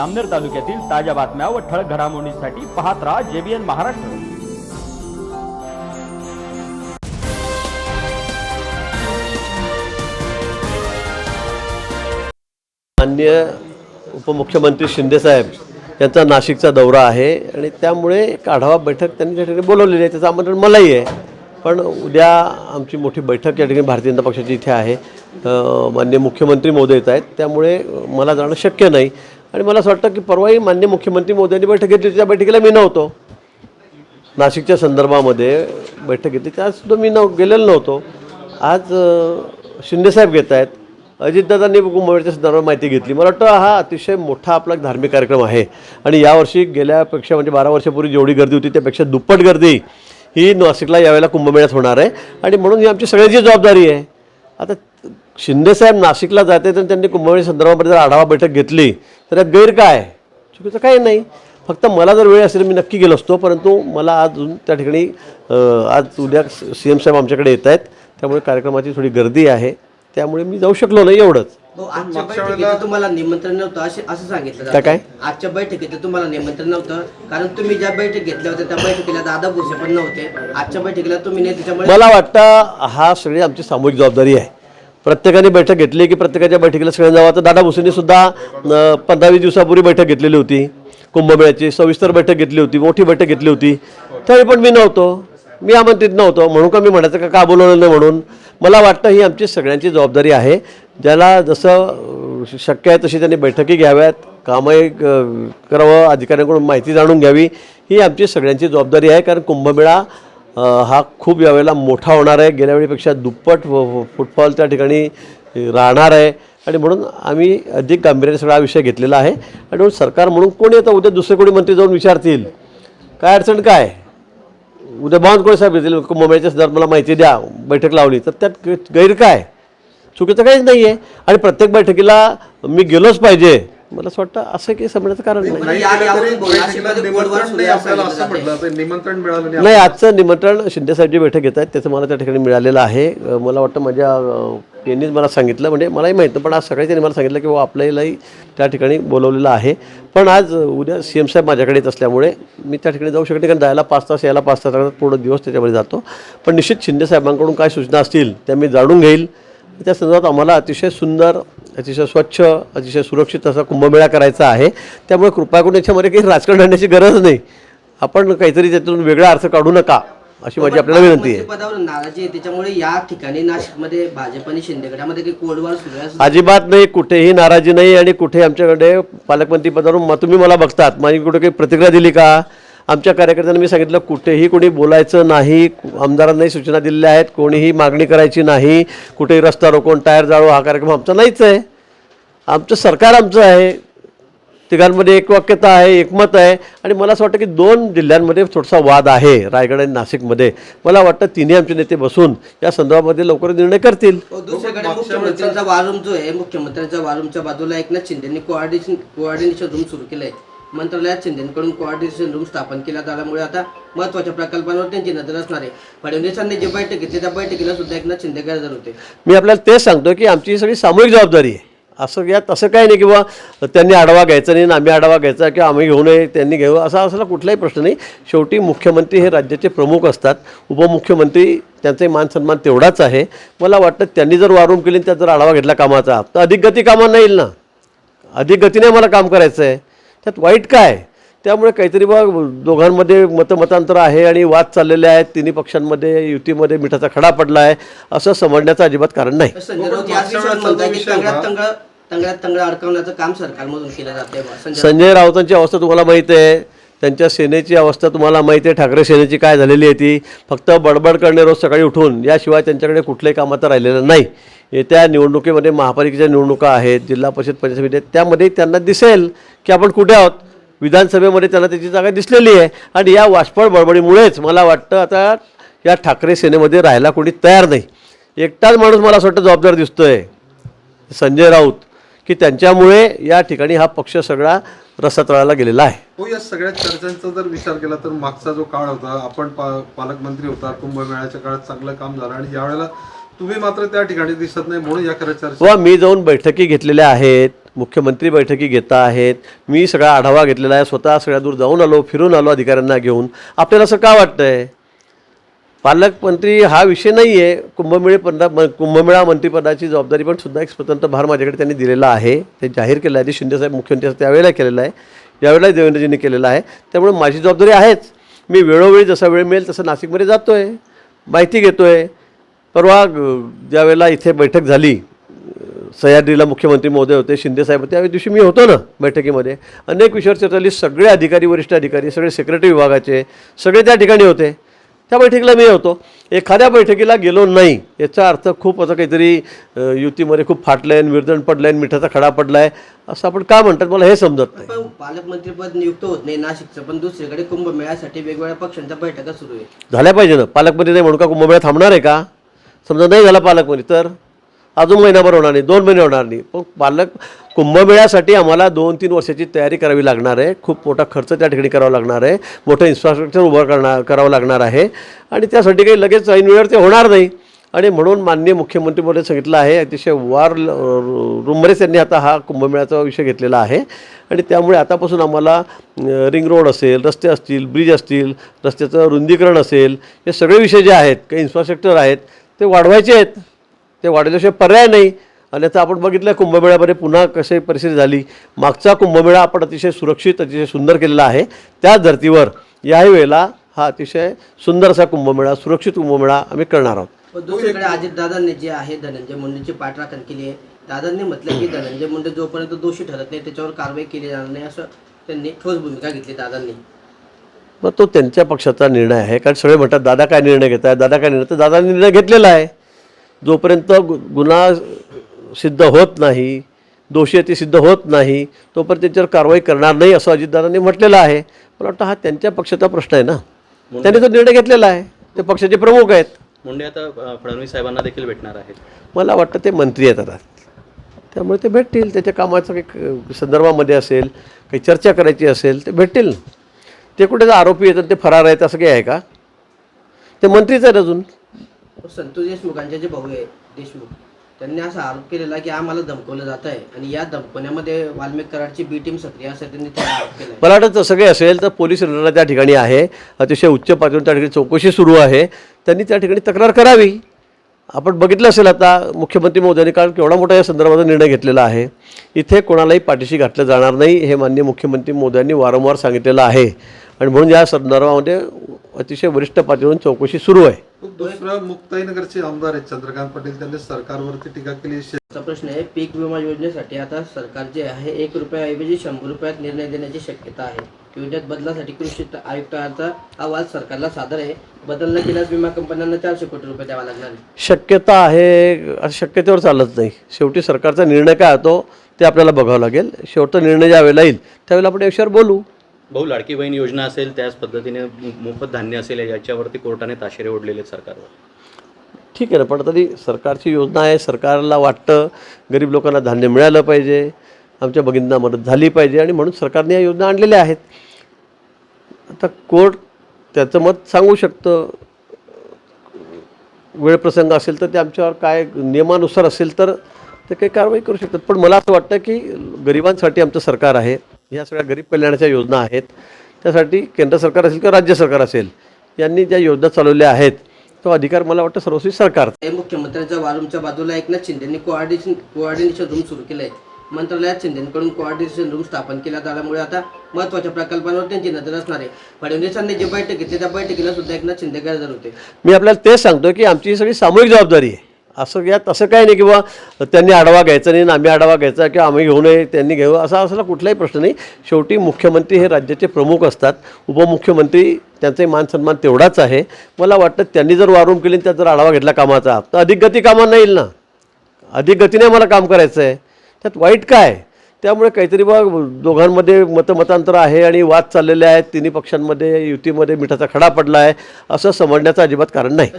अमनेर तालुक्यातील ताज्या बातम्या व ठळक घडामोडींसाठी पाहत राहा जेबीएन महाराष्ट्र. मान्य उपमुख्यमंत्री शिंदेसाहेब यांचा नाशिकचा दौरा आहे आणि त्यामुळे एक आढावा बैठक त्यांनी त्या ठिकाणी बोलवलेली आहे. त्याचं आमंत्रण मलाही आहे. पण उद्या आमची मोठी बैठक या ठिकाणी भारतीय जनता पक्षाची इथे आहे. मान्य मुख्यमंत्री मोदी येत आहेत. त्यामुळे मला जाणं शक्य नाही. आणि मला असं वाटतं की परवाही मान्य मुख्यमंत्री मोदयांनी बैठक घेतली त्या बैठकीला मी नव्हतो. नाशिकच्या संदर्भामध्ये बैठक घेतली त्यातसुद्धा मी नव गेलेलो नव्हतो. आज शिंदेसाहेब घेत आहेत. अजितदादांनी कुंभमेळ्याच्या संदर्भात माहिती घेतली. मला वाटतं हा अतिशय मोठा आपला एक धार्मिक कार्यक्रम आहे. आणि यावर्षी गेल्यापेक्षा म्हणजे बारा वर्षापूर्वी जेवढी गर्दी होती त्यापेक्षा दुप्पट गर्दी ही नाशिकला यावेळेला कुंभमेळ्यात होणार आहे. आणि म्हणून ही आमची सगळ्याची जबाबदारी आहे. आता शिंदेसाहेब नाशिकला जाते तर त्यांनी कुंभमेळ्या संदर्भामध्ये जर आढावा बैठक घेतली तर यात गैर काय चुकीचं काही नाही. फक्त मला जर वेळ असेल मी नक्की गेलो असतो परंतु मला आज अजून त्या ठिकाणी आज उद्या सी एम साहेब आमच्याकडे येत आहेत. त्यामुळे कार्यक्रमाची थोडी गर्दी आहे. त्यामुळे मी जाऊ शकलो नाही एवढंच. हो, आजच्या बैठकीत तुम्हाला निमंत्रण नव्हतं असे असं सांगितलं काय? आजच्या बैठकीत तुम्हाला निमंत्रण नव्हतं कारण तुम्ही ज्या बैठक घेतल्या होत्या त्या बैठकीला दादा भुसे पण नव्हते. आजच्या बैठकीला तुम्ही नाही त्याच्यामुळे मला वाटतं हा सगळी आमची सामूहिक जबाबदारी आहे. प्रत्येकाने बैठक घेतली की प्रत्येकाच्या बैठकीला सगळ्यांना जावं. तर दादा भुसेंनी सुद्धा पंधरा वीस दिवसापूर्वी बैठक घेतलेली होती. कुंभमेळ्याची सविस्तर बैठक घेतली होती मोठी बैठक घेतली होती. तरी पण मी नव्हतो. मी आमंत्रित नव्हतो. म्हणून का मी म्हणायचं का का बोलवलं नाही म्हणून. मला वाटतं ही आमची सगळ्यांची जबाबदारी आहे. ज्याला जसं शक्य आहे तशी त्यांनी बैठकी घ्याव्यात. कामही करावं अधिकाऱ्यांकडून माहिती जाणून घ्यावी. ही आमची सगळ्यांची जबाबदारी आहे. कारण कुंभमेळा हा खूप यावेळेला मोठा होणार आहे. गेल्या वेळीपेक्षा दुप्पट व- फुटफॉल त्या ठिकाणी राहणार आहे. आणि म्हणून आम्ही अधिक गांभीर्याने सगळा विषय घेतलेला आहे. आणि म्हणून सरकार म्हणून कोणी आता उद्या दुसरे कोणी मंत्री जाऊन विचारतील. काय अडचण काय? उद्या बावनकुळे साहेब येतील मुंबईच्या संदर्भात मला माहिती द्या. बैठक लावली. तर त्यात गैर काय? चुकीचं काहीच नाही आहे आणि प्रत्येक बैठकीला मी गेलोच पाहिजे. मला असं वाटतं असं काही समजण्याचं कारण नाही नाही, या- यावरून बोला. नाशिकमध्ये कोडवर निमंत्रण सुरू नाही आहे आपल्याला असं असं म्हटलं. तर निमंत्रण मिळालं नाही. नाही आजचं निमंत्रण शिंदेसाहेबची बैठक घेत आहेत त्याचं मला त्या ठिकाणी मिळालेलं आहे. अं, मला वाटतं माझ्या अं, यांनीच मला सांगितलं म्हणजे मलाही माहीत नाही पण आज सकाळी त्यांनी मला सांगितलं की बाबा आपल्यालाही त्या ठिकाणी बोलवलेलं आहे. पण आज उद्या सी एम साहेब माझ्याकडे येत असल्यामुळे मी त्या ठिकाणी जाऊ शकत नाही कारण जायला पाच तास यायला पाच तास लागतात पूर्ण दिवस त्याच्यामध्ये जातो. पण निश्चित शिंदे साहेबांकडून काय सूचना असतील त्या मी जाणून घेईल. त्या संदर्भात आम्हाला अतिशय सुंदर अतिशय स्वच्छ अतिशय सुरक्षित असा कुंभमेळा करायचा आहे. त्यामुळे कृपा करून याच्यामध्ये काही राजकारण आणण्याची गरज नाही. आपण काहीतरी त्यातून वेगळा अर्थ काढू नका अशी माझी आपल्याला विनंती आहे. पदावर नाराजी आहे त्याच्यामुळे या ठिकाणी नाशिकमध्ये भाजप आणि शिंदे गटामध्ये काही कोडवार सुरू आहे अजिबात नाही कुठेही नाराजी नाही आणि कुठे आमच्याकडे पालकमंत्री पदावरून तुम्ही मला बघतात. माझी कुठे काही प्रतिक्रिया दिली का? आमच्या कार्यकर्त्यांना मी सांगितलं कुठेही कोणी बोलायचं नाही आमदारांनाही सूचना दिलेल्या आहेत कोणीही मागणी करायची नाही कुठेही रस्ता रोखून टायर जाळू हा कार्यक्रम आमचा नाहीच आहे. आमचं सरकार आमचं आहे. तिघांमध्ये एक वाक्यता आहे एकमत आहे. आणि मला असं वाटतं की दोन जिल्ह्यांमध्ये थोडासा वाद आहे रायगड आणि नाशिकमध्ये. मला वाटतं तिन्ही आमचे नेते बसून या संदर्भामध्ये लवकर निर्णय करतील. हो, मुख्यमंत्र्यांचा वारूम जो आहे मुख्यमंत्र्यांच्या वारूमच्या बाजूला एकनाथ शिंदेनी कोऑर्डिनेशन कोऑर्डिनेशन रूम सुरू केलंय. मंत्रालयात शिंदेकडून कोऑर्डिनेशन रूम स्थापन केला त्यामुळे आता महत्त्वाच्या प्रकल्पांवर त्यांची नजर असणार आहे. फडणवीसांनी जी बैठक घेतली त्या बैठकीला सुद्धा एकनाथ शिंदे गरजर होते. मी आपल्याला तेच सांगतो की आमची ही सगळी सामूहिक जबाबदारी आहे. असं यात असं काही नाही किंवा त्यांनी आढावा घ्यायचा नाही आम्ही आढावा घ्यायचा किंवा आम्ही घेऊ नये त्यांनी घेऊ असा असला कुठलाही प्रश्न नाही. शेवटी मुख्यमंत्री हे राज्याचे प्रमुख असतात. उपमुख्यमंत्री त्यांचाही मान सन्मान तेवढाच आहे. मला वाटतं त्यांनी जर वारून केली त्यात जर आढावा घेतला कामाचा तर अधिक गती कामांना येईल ना. अधिक गतीने मला काम करायचं आहे त्यात वाईट काय? त्यामुळे काहीतरी बघ दोघांमध्ये मतमतांतर आहे आणि वाद चाललेले आहेत. तिन्ही पक्षांमध्ये युतीमध्ये मिठाचा खडा पडला आहे असं समजण्याचं अजिबात कारण नाही. संजय राऊतांची अवस्था तुम्हाला माहीत आहे. त्यांच्या सेनेची अवस्था तुम्हाला माहिती आहे. ठाकरे सेनेची काय झालेली आहे ती फक्त बडबड करणे रोज सकाळी उठून याशिवाय त्यांच्याकडे कुठलंही काम आता राहिलेलं नाही. येत्या निवडणुकीमध्ये महापालिकेच्या निवडणुका आहेत जिल्हा परिषद पंचायत समिती आहेत. त्यामध्ये त्यांना दिसेल की आपण कुठे आहोत. विधानसभेमध्ये त्यांना त्याची जागा दिसलेली आहे. आणि या वाशपळ बडबडीमुळेच मला वाटतं आता या ठाकरे सेनेमध्ये राहायला कोणी तयार नाही. एकटाच माणूस मला असं वाटतं जबाबदार दिसतोय. संजय राऊत की त्यांच्यामुळे या ठिकाणी हा पक्ष सगळा रसातळाला गेलेला आहे. हो या सगळ्या चर्चांचा जर विचार केला तर मागचा जो काळ होता आपण पा- पालकमंत्री होता कुंभमेळ्याच्या काळात चांगलं काम झालं आणि यावेळेला तुम्ही मात्र त्या ठिकाणी दिसत नाही म्हणून या खऱ्या चर्चा व मी जाऊन बैठकी घेतलेल्या आहेत मुख्यमंत्री बैठकी घेता आहेत मी सगळा आढावा घेतलेला आहे स्वतः सगळ्या दूर जाऊन आलो फिरून आलो अधिकाऱ्यांना घेऊन. आपल्याला असं का वाटतं आहे पालकमंत्री हा विषय नाही आहे कुंभमेळे पंधरा म कुंभमेळा मंत्रिपदाची जबाबदारी पण सुद्धा एक स्वतंत्र भार माझ्याकडे त्यांनी दिलेला आहे. ते जाहीर केलं आहे. ते शिंदेसाहेब मुख्यमंत्री त्यावेळेला केलेलं आहे. यावेळेला देवेंद्रजींनी केलेलं आहे. त्यामुळे माझी जबाबदारी आहेच. मी वेळोवेळी जसा वेळ मिळेल तसं नाशिकमध्ये जातो आहे माहिती घेतो आहे परवा ज्यावेळेला इथे बैठक झाली सह्याद्रीला मुख्यमंत्री महोदय होते शिंदेसाहेब होते त्या दिवशी मी होतो ना बैठकीमध्ये. अनेक विषयावर चर्चा झाली. सगळे अधिकारी वरिष्ठ अधिकारी सगळे सेक्रेटरी विभागाचे सगळे त्या ठिकाणी होते. त्या बैठकीला मी होतो. एखाद्या बैठकीला गेलो नाही. याचा अर्थ खूप असं काहीतरी युतीमध्ये खूप फाटलं आहे विरदण पडलं आहे मिठाचा खडा पडला आहे असं आपण का म्हणतात मला हे समजत नाही. पालकमंत्रीपद नियुक्त होत नाही नाशिकचं. पण दुसरीकडे कुंभमेळ्यासाठी वेगवेगळ्या पक्षांच्या बैठका सुरू आहे झाल्या पाहिजे ना. पालकमंत्री नाही म्हणून का कुंभमेळा थांबणार आहे का? समजा नाही झाला पालकमंत्री तर? अजून महिनाभर होणार नाही दोन महिने होणार नाही. पण पालक कुंभमेळ्यासाठी आम्हाला दोन तीन वर्षाची तयारी करावी लागणार आहे. खूप मोठा खर्च त्या ठिकाणी करावा लागणार आहे. मोठं इन्फ्रास्ट्रक्चर उभं करणार करावं लागणार आहे. आणि त्यासाठी काही लगेच ऐनवेळेवर ते होणार नाही. आणि म्हणून माननीय मुख्यमंत्री महोदय सांगितलं आहे अतिशय वार रुमरेस यांनी आता हा कुंभमेळ्याचा विषय घेतलेला आहे. आणि त्यामुळे आतापासून आम्हाला रिंग रोड असेल रस्ते असतील ब्रिज असतील रस्त्याचं रुंदीकरण असेल हे सगळे विषय जे आहेत काही इन्फ्रास्ट्रक्चर आहेत ते वाढवायचे आहेत. ते वाढवल्याशिवाय पर्याय नाही. आणि आता आपण बघितलं कुंभमेळ्यामध्ये पुन्हा कशी परिस्थिती झाली. मागचा कुंभमेळा आपण अतिशय सुरक्षित अतिशय सुंदर केलेला आहे. त्याच धर्तीवर याही वेळेला हा अतिशय सुंदर असा कुंभमेळा सुरक्षित कुंभमेळा आम्ही करणार आहोत. पण दुसरीकडे अजितदादांनी जे आहे धनंजय मुंडेची पाठराखण केली आहे. दादांनी म्हटलं की धनंजय मुंडे जोपर्यंत दोषी ठरत नाही त्याच्यावर कारवाई केली जाणार नाही असं त्यांनी ठोस भूमिका घेतली दादांनी. मग तो त्यांच्या पक्षाचा निर्णय आहे. कारण सगळे म्हणतात दादा काय निर्णय घेत आहे दादा काय निर्णय? तर दादाने निर्णय घेतलेला आहे. जोपर्यंत गुन्हा सिद्ध होत नाही दोषी ते सिद्ध होत नाही तोपर्यंत त्यांच्यावर कारवाई करणार नाही असं अजितदादांनी म्हटलेलं आहे. मला वाटतं हा त्यांच्या पक्षाचा प्रश्न आहे ना. त्यांनी तो निर्णय घेतलेला आहे ते पक्षाचे प्रमुख आहेत. मुंडे आता फडणवीस साहेबांना देखील भेटणार आहेत. मला वाटतं ते मंत्री येतात त्यामुळे ते भेटतील. त्याच्या कामाचं काही संदर्भामध्ये असेल काही चर्चा करायची असेल ते भेटतील. ते कुठे जर आरोपी येतात ते फरार आहेत असं काही आहे का? ते मंत्रीच आहेत अजून. संतोष देशमुखांचे जे भाऊ आहे देशमुख त्यांनी असा आरोप केलेला की आम्हाला धमकवलं जात आहे आणि या धमकवण्यामध्ये वाल्मिक कराडची बी टीम सक्रिय असं त्यांनी आरोप केला मला वाटतं तसं काही असेल तर पोलीस यंत्रणा त्या ठिकाणी आहे. अतिशय उच्च पातळीवर त्या ठिकाणी चौकशी सुरू आहे. त्यांनी त्या ठिकाणी तक्रार करावी. आपण बघितलं असेल आता मुख्यमंत्री महोदयांनी कारण केवढा मोठा या संदर्भाचा निर्णय घेतलेला आहे. इथे कोणालाही पाठीशी घातलं जाणार नाही हे माननीय मुख्यमंत्री मोदयांनी वारंवार सांगितलेलं आहे. आणि म्हणून या संदर्भामध्ये अतिशय वरिष्ठ पातळीवरून चौकशी सुरू आहे. दुसरं मुक्ताईनगरचे आमदार आहेत चंद्रकांत पाटील. त्यांनी सरकारवरती टीका केली. प्रश्न आहे पीक विमा योजनेसाठी आता सरकार जे आहे एक रुपयाऐवजी शंभर रुपयात निर्णय देण्याची शक्यता आहे. योजनेत बदलासाठी कृषी आयुक्तांचा अहवाल सरकारला सादर आहे. बदल न केल्यास विमा कंपन्यांना चारशे कोटी रुपये द्यावा लागणार शक्यता आहे शक्यतेवर चालत नाही. शेवटी सरकारचा निर्णय काय होतो ते आपल्याला बघावं लागेल. शेवटचा निर्णय ज्या वेळेला येईल त्यावेळेला आपण या विषयावर बोलू. भाऊ लाडकी बहीण योजना असेल त्याच पद्धतीने मो- मोफत धान्य असेल याच्यावरती कोर्टाने ताशेरे ओढलेले सरकारवर. ठीक आहे ना पण तरी सरकारची योजना आहे सरकारला वाटतं गरीब लोकांना धान्य मिळालं पाहिजे आमच्या भगिनींना मदत झाली पाहिजे आणि म्हणून सरकारने या योजना आणलेल्या आहेत. आता कोर्ट त्याचं मत सांगू शकतं. वेळप्रसंग असेल तर ते आमच्यावर काय नियमानुसार असेल तर ते काही कारवाई करू शकतात. पण मला असं वाटतं की गरिबांसाठी आमचं सरकार आहे. ह्या सगळ्या गरीब कल्याणाच्या योजना आहेत. त्यासाठी केंद्र सरकार असेल किंवा राज्य सरकार असेल यांनी ज्या योजना चालवल्या आहेत तो अधिकार मला वाटतं सर्वस्वी सरकार मुख्यमंत्र्यांच्या वारूमच्या बाजूला एकनाथ शिंदेनी कोऑर्डिनेशन कोऑर्डिनेशन रूम सुरू केलं आहे मंत्रालयात शिंदेकडून कोऑर्डिनेशन रूम स्थापन केल्यात आल्यामुळे आता महत्त्वाच्या प्रकल्पांवर त्यांची नजर असणार आहे. फडणवीसांनी जी बैठक घेतली त्या बैठकीला सुद्धा एकनाथ शिंदे गैरहजर होते. मी आपल्याला तेच सांगतो की आमची ही सगळी सामूहिक जबाबदारी आहे. असं यात असं काय नाही किंवा त्यांनी आढावा घ्यायचा नाही आम्ही आढावा घ्यायचा किंवा आम्ही घेऊ नये त्यांनी घेऊ असा असला कुठलाही प्रश्न नाही. शेवटी मुख्यमंत्री हे राज्याचे प्रमुख असतात उपमुख्यमंत्री त्यांचाही मान सन्मान तेवढाच आहे. मला वाटतं त्यांनी जर वारून केली त्यात जर आढावा घेतला कामाचा तर अधिक गती कामांना येईल ना? अधिक गतीने आम्हाला काम करायचं आहे. त्यात वाईट काय? त्यामुळे काहीतरी बा दोघांमध्ये मतमतांतर आहे आणि वाद चाललेले आहेत तिन्ही पक्षांमध्ये युतीमध्ये मिठाचा खडा पडला आहे असं समजण्याचं अजिबात कारण नाही.